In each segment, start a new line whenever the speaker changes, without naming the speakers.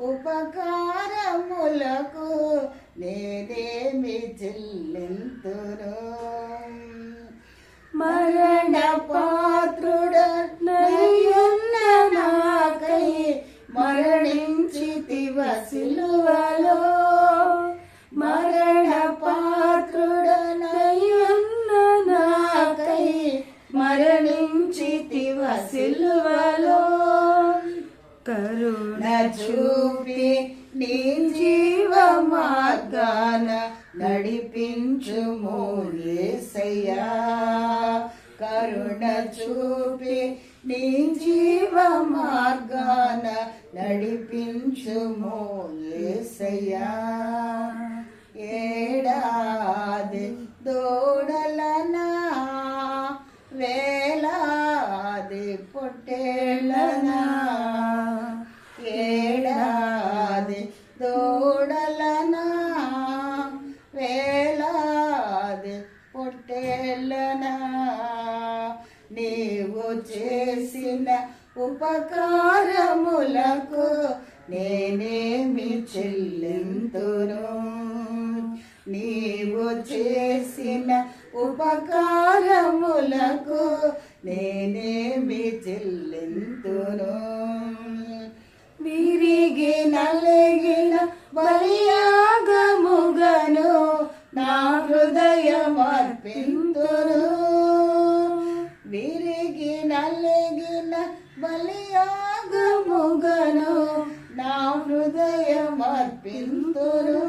ఉపకారములకు నేనేమి చెల్లింతును? మరణ పాత్రుడు నయ్యున్న నాకై మరణించి సిలువలో. మరణ పాత్రుడ నయ్యున్న నాకై మరణించి సిలువలో. కరుణ చూపి నీ జీవ మార్గాన నడిపించుము యేసయ్యా కరుణ చూపి నీ జీవ మార్గాన నడిపించుము యేసయ్యా ఏడాది దూడలనా వేలాది పొట్టేళ్ళనా చేసిన ఉపకారములకు నేనేమి చెల్లింతును? నీవు చేసిన ఉపకారములకు నేనేమి చెల్లింతును? విరిగి నలిగిన బలియాగముగను నా హృదయం అర్పింతును విరిగి నలిగిన బలియాగముగను నా హృదయం అర్పింతును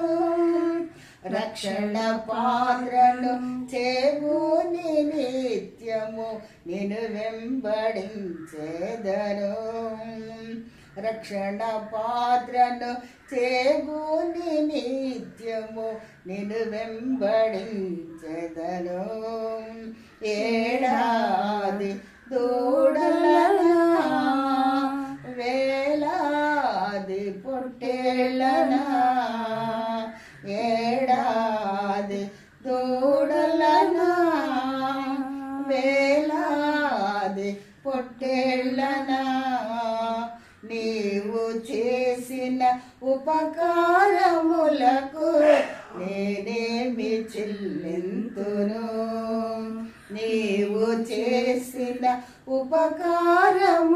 రక్షణ పాత్రను చేబూని నిత్యము నేను వెంబడించేదను. రక్షణ పాత్రను చేబూని నిత్యము నేను వెంబడించెదను. ఏడాది దూడలనా వేలాది పొట్టేళ్ళనా ఏడాది దూడలనా వేలాది పొట్టేళ్ళనా నీవు చేసిన ఉపకారములకు నేనేమి చెల్లింతును? నీవు చేసిన ఉపకారములకు